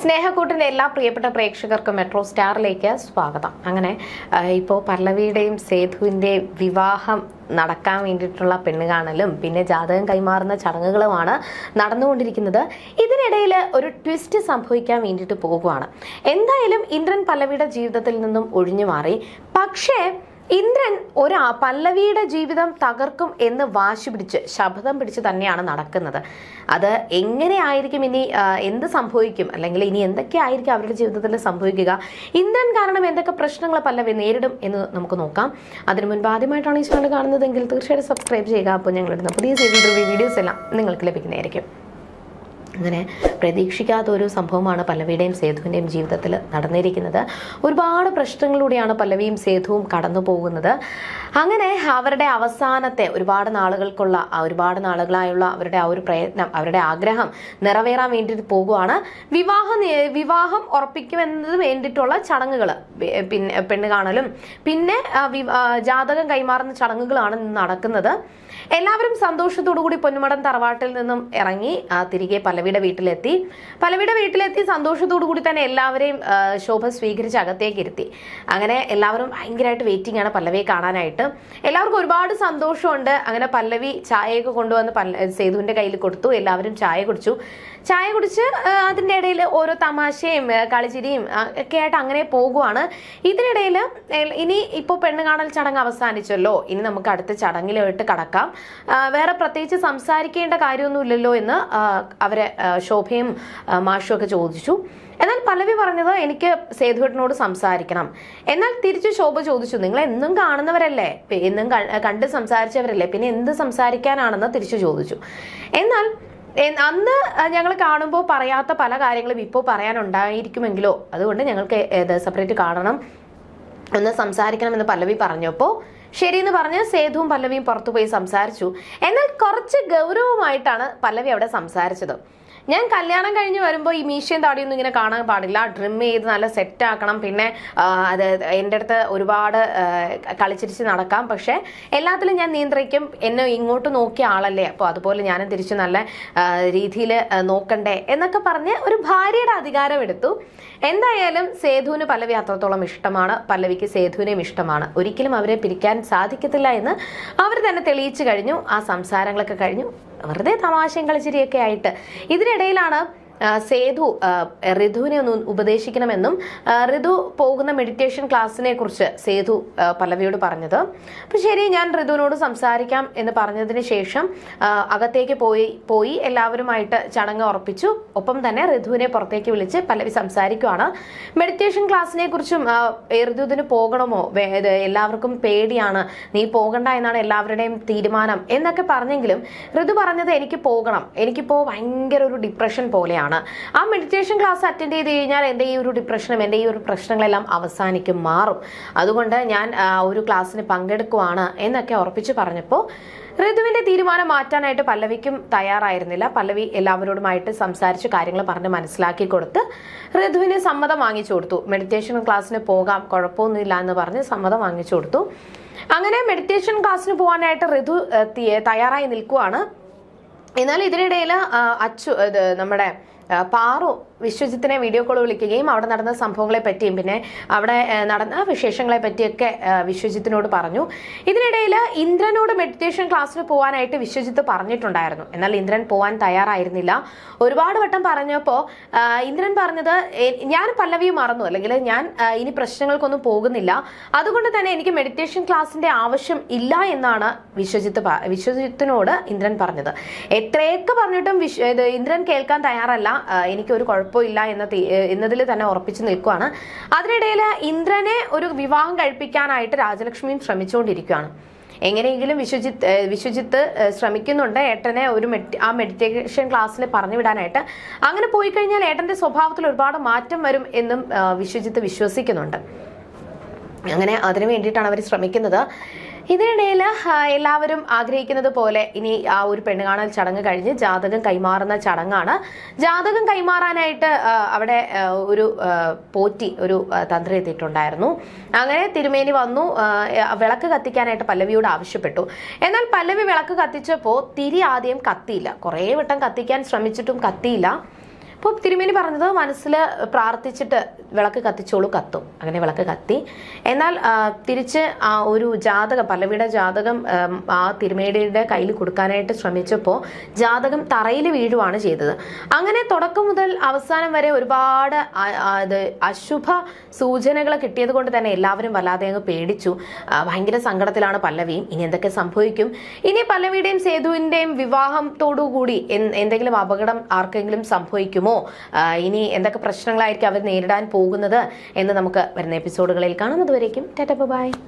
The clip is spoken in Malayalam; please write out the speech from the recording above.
സ്നേഹക്കൂട്ടിന്റെ എല്ലാ പ്രിയപ്പെട്ട പ്രേക്ഷകർക്കും മെട്രോ സ്റ്റാറിലേക്ക് സ്വാഗതം. അങ്ങനെ ഇപ്പോൾ പല്ലവിയുടെയും സേതുവിന്റെ വിവാഹം നടക്കാൻ വേണ്ടിയിട്ടുള്ള പെണ്ണ് കാണലും പിന്നെ ജാതകം കൈമാറുന്ന ചടങ്ങുകളുമാണ് നടന്നുകൊണ്ടിരിക്കുന്നത്. ഇതിനിടയിൽ ഒരു ട്വിസ്റ്റ് സംഭവിക്കാൻ വേണ്ടിയിട്ട് പോവുകയാണ് എന്തായാലും ഇന്ദ്രൻ പല്ലവിയുടെ ജീവിതത്തിൽ നിന്നും ഒഴിഞ്ഞു മാറി. പക്ഷേ ഇന്ദ്രൻ ഒരാ പല്ലവിയുടെ ജീവിതം തകർക്കും എന്ന് വാശി പിടിച്ച് ശപഥം പിടിച്ച് തന്നെയാണ് നടക്കുന്നത്. അത് എങ്ങനെയായിരിക്കും ഇനി എന്ത് സംഭവിക്കും? അല്ലെങ്കിൽ ഇനി എന്തൊക്കെ ആയിരിക്കും അവരുടെ ജീവിതത്തിൽ സംഭവിക്കുക? ഇന്ദ്രൻ കാരണം എന്തൊക്കെ പ്രശ്നങ്ങൾ പല്ലവി നേരിടും എന്ന് നമുക്ക് നോക്കാം. അതിനു മുൻപ് ആദ്യമായിട്ടാണ് ഈ ചാനൽ കാണുന്നതെങ്കിൽ തീർച്ചയായിട്ടും സബ്സ്ക്രൈബ് ചെയ്യുക. അപ്പോൾ ഞങ്ങളിടുന്ന പുതിയ റിവ്യൂ വീഡിയോസ് എല്ലാം നിങ്ങൾക്ക് ലഭിക്കുന്നതായിരിക്കും. അങ്ങനെ പ്രതീക്ഷിക്കാത്ത ഒരു സംഭവമാണ് പല്ലവിയുടെയും സേതുവിന്റെയും ജീവിതത്തിൽ നടന്നിരിക്കുന്നത്. ഒരുപാട് പ്രശ്നങ്ങളിലൂടെയാണ് പല്ലവിയും സേതുവും കടന്നു പോകുന്നത്. അങ്ങനെ അവരുടെ അവസാനത്തെ ഒരുപാട് നാളുകൾക്കുള്ള ഒരുപാട് നാളുകളായുള്ള അവരുടെ ആ ഒരു പ്രയത്നം അവരുടെ ആഗ്രഹം നിറവേറാൻ വേണ്ടിയിട്ട് പോകുവാണ്. വിവാഹ വിവാഹം ഉറപ്പിക്കുമെന്നത് വേണ്ടിയിട്ടുള്ള ചടങ്ങുകൾ പിന്നെ പെണ്ണ് കാണലും പിന്നെ ജാതകം കൈമാറുന്ന ചടങ്ങുകളാണ് നടക്കുന്നത്. എല്ലാവരും സന്തോഷത്തോടു കൂടി പൊന്നുമടം തറവാട്ടിൽ നിന്നും ഇറങ്ങി തിരികെ തിരികെ പല്ലവിയുടെ വീട്ടിലെത്തി. പലവിടെ വീട്ടിലെത്തി സന്തോഷത്തോടു കൂടി തന്നെ എല്ലാവരെയും ശോഭ സ്വീകരിച്ച് അകത്തേക്ക് ഇരുത്തി. അങ്ങനെ എല്ലാവരും ഭയങ്കരമായിട്ട് വെയിറ്റിംഗ് ആണ് പല്ലവിയെ കാണാനായിട്ട്. എല്ലാവർക്കും ഒരുപാട് സന്തോഷമുണ്ട്. അങ്ങനെ പല്ലവി ചായയൊക്കെ കൊണ്ടുവന്ന് പല്ല സേതുവിന്റെ കയ്യിൽ കൊടുത്തു. എല്ലാവരും ചായ കുടിച്ചു. ചായ കുടിച്ച് അതിന്റെ ഇടയിൽ ഓരോ തമാശയും കളിച്ചിരിയും ഒക്കെ ആയിട്ട് അങ്ങനെ പോകുവാണ്. ഇതിനിടയിൽ ഇനി ഇപ്പോൾ പെണ്ണ് കാണൽ ചടങ്ങ് അവസാനിച്ചല്ലോ. ഇനി നമുക്ക് അടുത്ത ചടങ്ങിലോട്ട് കടക്കാം. വേറെ പ്രത്യേകിച്ച് സംസാരിക്കേണ്ട കാര്യമൊന്നുമില്ലല്ലോ എന്ന് അവരെ ശോഭയും മാഷും ഒക്കെ ചോദിച്ചു. എന്നാൽ പല്ലവി പറഞ്ഞത് എനിക്ക് സേതുവേട്ടനോട് സംസാരിക്കണം. എന്നാൽ തിരിച്ച് ശോഭ ചോദിച്ചു നിങ്ങൾ എന്നും കാണുന്നവരല്ലേ? എന്നും കണ്ട് സംസാരിച്ചവരല്ലേ? പിന്നെ എന്ത് സംസാരിക്കാനാണെന്ന് തിരിച്ചു ചോദിച്ചു. എന്നാൽ അന്ന് ഞങ്ങൾ കാണുമ്പോൾ പറയാത്ത പല കാര്യങ്ങളും ഇപ്പോൾ പറയാനുണ്ടായിരിക്കുമെങ്കിലോ? അതുകൊണ്ട് ഞങ്ങൾക്ക് സെപ്പറേറ്റ് കാണണം. ഒന്ന് സംസാരിക്കണമെന്ന് പല്ലവി പറഞ്ഞപ്പോൾ ശരിയെന്ന് പറഞ്ഞ് സേതുവും പല്ലവിയും പുറത്തു പോയി സംസാരിച്ചു. എന്നാൽ കുറച്ച് ഗൗരവമായിട്ടാണ് പല്ലവി അവിടെ സംസാരിച്ചത്. ഞാൻ കല്യാണം കഴിഞ്ഞ് വരുമ്പോൾ ഈ മീശയും താടിയൊന്നും ഇങ്ങനെ കാണാൻ പാടില്ല. ട്രിം ചെയ്ത് നല്ല സെറ്റ് ആക്കണം. പിന്നെ അത് എന്റെ അടുത്ത് ഒരുപാട് കളിച്ചിരിച്ച് നടക്കാം. പക്ഷേ എല്ലാത്തിലും ഞാൻ നിയന്ത്രിക്കും. എന്നെ ഇങ്ങോട്ട് നോക്കിയ ആളല്ലേ? അപ്പോൾ അതുപോലെ ഞാനും തിരിച്ച് നല്ല രീതിയിൽ നോക്കണ്ടേ എന്നൊക്കെ പറഞ്ഞ് ഒരു ഭാര്യയുടെ അധികാരം എടുത്തു. എന്തായാലും സേതുവിന് പല്ലവി അത്രത്തോളം ഇഷ്ടമാണ്. പല്ലവിക്ക് സേതുവിനെയും ഇഷ്ടമാണ്. ഒരിക്കലും അവരെ പിരിക്കാൻ സാധിക്കത്തില്ല എന്ന് അവർ തന്നെ തെളിയിച്ചു കഴിഞ്ഞു. ആ സംസാരങ്ങളൊക്കെ കഴിഞ്ഞു. വെറുതെ തമാശയും കളിച്ചിരിയൊക്കെ ആയിട്ട്. ഇതിനിടയിലാണ് സേതു ഋതുവിനെ ഒന്ന് ഉപദേശിക്കണമെന്നും ഋതു പോകുന്ന മെഡിറ്റേഷൻ ക്ലാസ്സിനെ കുറിച്ച് സേതു പല്ലവിയോട് പറഞ്ഞത്. അപ്പൊ ശരി ഞാൻ ഋതുവിനോട് സംസാരിക്കാം എന്ന് പറഞ്ഞതിന് ശേഷം അകത്തേക്ക് പോയി പോയി എല്ലാവരുമായിട്ട് ചടങ്ങ് ഉറപ്പിച്ചു. ഒപ്പം തന്നെ ഋതുവിനെ പുറത്തേക്ക് വിളിച്ച് പല്ലവി സംസാരിക്കുവാണ്. മെഡിറ്റേഷൻ ക്ലാസ്സിനെ കുറിച്ചും ഋതുവിന് പോകണമോ? എല്ലാവർക്കും പേടിയാണ്. നീ പോകണ്ട എന്നാണ് എല്ലാവരുടെയും തീരുമാനം എന്നൊക്കെ പറഞ്ഞെങ്കിലും ഋതു പറഞ്ഞത് എനിക്ക് പോകണം. എനിക്കിപ്പോൾ ഭയങ്കര ഒരു ഡിപ്രഷൻ പോലെയാണ്. ആ മെഡിറ്റേഷൻ ക്ലാസ് അറ്റൻഡ് ചെയ്ത് കഴിഞ്ഞാൽ എന്റെ ഈ ഒരു ഡിപ്രഷനും എന്റെ ഈ ഒരു പ്രശ്നങ്ങളെല്ലാം അവസാനിക്കും മാറും. അതുകൊണ്ട് ഞാൻ ഒരു ക്ലാസ്സിന് പങ്കെടുക്കുവാണ് എന്നൊക്കെ ഉറപ്പിച്ച് പറഞ്ഞപ്പോൾ ഋതുവിന്റെ തീരുമാനം മാറ്റാനായിട്ട് പല്ലവിക്കും തയ്യാറായിരുന്നില്ല. പല്ലവി എല്ലാവരോടുമായിട്ട് സംസാരിച്ച് കാര്യങ്ങൾ പറഞ്ഞ് മനസ്സിലാക്കി കൊടുത്ത് ഋതുവിന് സമ്മതം വാങ്ങിച്ചു കൊടുത്തു. മെഡിറ്റേഷൻ ക്ലാസ്സിന് പോകാം കുഴപ്പമൊന്നുമില്ല എന്ന് പറഞ്ഞ് സമ്മതം വാങ്ങിച്ചു കൊടുത്തു. അങ്ങനെ മെഡിറ്റേഷൻ ക്ലാസ്സിന് പോകാനായിട്ട് ഋതു തയ്യാറായി നിൽക്കുവാണ്. എന്നാൽ ഇതിനിടയിൽ അച്ചു നമ്മുടെ പാറു വിശ്വജിത്തിനെ വീഡിയോ കോൾ വിളിക്കുകയും അവിടെ നടന്ന സംഭവങ്ങളെ പറ്റിയും പിന്നെ അവിടെ നടന്ന വിശേഷങ്ങളെ പറ്റിയൊക്കെ വിശ്വജിത്തിനോട് പറഞ്ഞു. ഇതിനിടയിൽ ഇന്ദ്രനോട് മെഡിറ്റേഷൻ ക്ലാസ്സിന് പോകാനായിട്ട് വിശ്വജിത്ത് പറഞ്ഞിട്ടുണ്ടായിരുന്നു. എന്നാൽ ഇന്ദ്രൻ പോകാൻ തയ്യാറായിരുന്നില്ല. ഒരുപാട് വട്ടം പറഞ്ഞപ്പോൾ ഇന്ദ്രൻ പറഞ്ഞത് ഞാൻ പല്ലവിയും മറന്നു. അല്ലെങ്കിൽ ഞാൻ ഇനി പ്രശ്നങ്ങൾക്കൊന്നും പോകുന്നില്ല. അതുകൊണ്ട് തന്നെ എനിക്ക് മെഡിറ്റേഷൻ ക്ലാസ്സിന്റെ ആവശ്യം ഇല്ല എന്നാണ് വിശ്വജിത്ത് വിശ്വജിത്തിനോട് ഇന്ദ്രൻ പറഞ്ഞത്. എത്രയൊക്കെ പറഞ്ഞിട്ടും ഇന്ദ്രൻ കേൾക്കാൻ തയ്യാറല്ല. ആ, എനിക്ക് ഒരു കുഴപ്പമില്ല എന്ന എന്നതിൽ തന്നെ ഉറപ്പിച്ചു നിൽക്കുകയാണ് അതിനിടയിൽ ഇന്ദ്രനെ ഒരു വിവാഹം കഴിപ്പിക്കാനായിട്ട് രാജലക്ഷ്മിയും ശ്രമിച്ചുകൊണ്ടിരിക്കുകയാണ് എങ്ങനെയെങ്കിലും വിശ്വജിത്ത് വിശ്വജിത്ത് ശ്രമിക്കുന്നുണ്ട്. ഏട്ടനെ ഒരു ആ മെഡിറ്റേഷൻ ക്ലാസ്സിൽ പറഞ്ഞു വിടാനായിട്ട് അങ്ങനെ പോയി കഴിഞ്ഞാൽ ഏട്ടന്റെ സ്വഭാവത്തിൽ ഒരുപാട് മാറ്റം വരും എന്നും വിശ്വജിത്ത് വിശ്വസിക്കുന്നുണ്ട്. അങ്ങനെ അതിനു വേണ്ടിയിട്ടാണ് അവർ ശ്രമിക്കുന്നത്. ഇതിനിടയിൽ എല്ലാവരും ആഗ്രഹിക്കുന്നത് പോലെ ഇനി ആ ഒരു പെണ്ണ് കാണൽ ചടങ്ങ് കഴിഞ്ഞ് ജാതകം കൈമാറുന്ന ചടങ്ങാണ്. ജാതകം കൈമാറാനായിട്ട് അവിടെ ഒരു പോറ്റി ഒരു തന്ത്രി എത്തിയിട്ടുണ്ടായിരുന്നു. അങ്ങനെ തിരുമേനി വന്നു വിളക്ക് കത്തിക്കാനായിട്ട് പല്ലവിയോട് ആവശ്യപ്പെട്ടു. എന്നാൽ പല്ലവി വിളക്ക് കത്തിച്ചപ്പോൾ തിരി ആദ്യം കത്തിയില്ല. കുറേ വട്ടം കത്തിക്കാൻ ശ്രമിച്ചിട്ടും കത്തിയില്ല. അപ്പോൾ തിരുമേനി പറഞ്ഞത് മനസ്സിൽ പ്രാർത്ഥിച്ചിട്ട് വിളക്ക് കത്തിച്ചോളൂ കത്തും. അങ്ങനെ വിളക്ക് കത്തി. എന്നാൽ തിരിച്ച് ആ ഒരു ജാതകം പല്ലവിയുടെ ജാതകം ആ തിരുമേനിയുടെ കയ്യിൽ കൊടുക്കാനായിട്ട് ശ്രമിച്ചപ്പോൾ ജാതകം തറയിൽ വീഴുവാണ് ചെയ്തത്. അങ്ങനെ തുടക്കം മുതൽ അവസാനം വരെ ഒരുപാട് അശുഭ സൂചനകൾ കിട്ടിയത് കൊണ്ട് തന്നെ എല്ലാവരും വല്ലാതെ അങ്ങ് പേടിച്ചു. ഭയങ്കര സങ്കടത്തിലാണ് പല്ലവിയും. ഇനി എന്തൊക്കെ സംഭവിക്കും? ഇനി പല്ലവിയുടെയും സേതുവിന്റെയും വിവാഹത്തോടുകൂടി എന്തെങ്കിലും അപകടം ആർക്കെങ്കിലും സംഭവിക്കുമോ? ആ, ഇനി എന്തൊക്കെ പ്രശ്നങ്ങളായിരിക്കും അവർ നേരിടാൻ പോകുന്നത് എന്ന് നമുക്ക് വരുന്ന എപ്പിസോഡുകളിൽ കാണാം. അതുവരേക്കും ടാറ്റ ബൈ.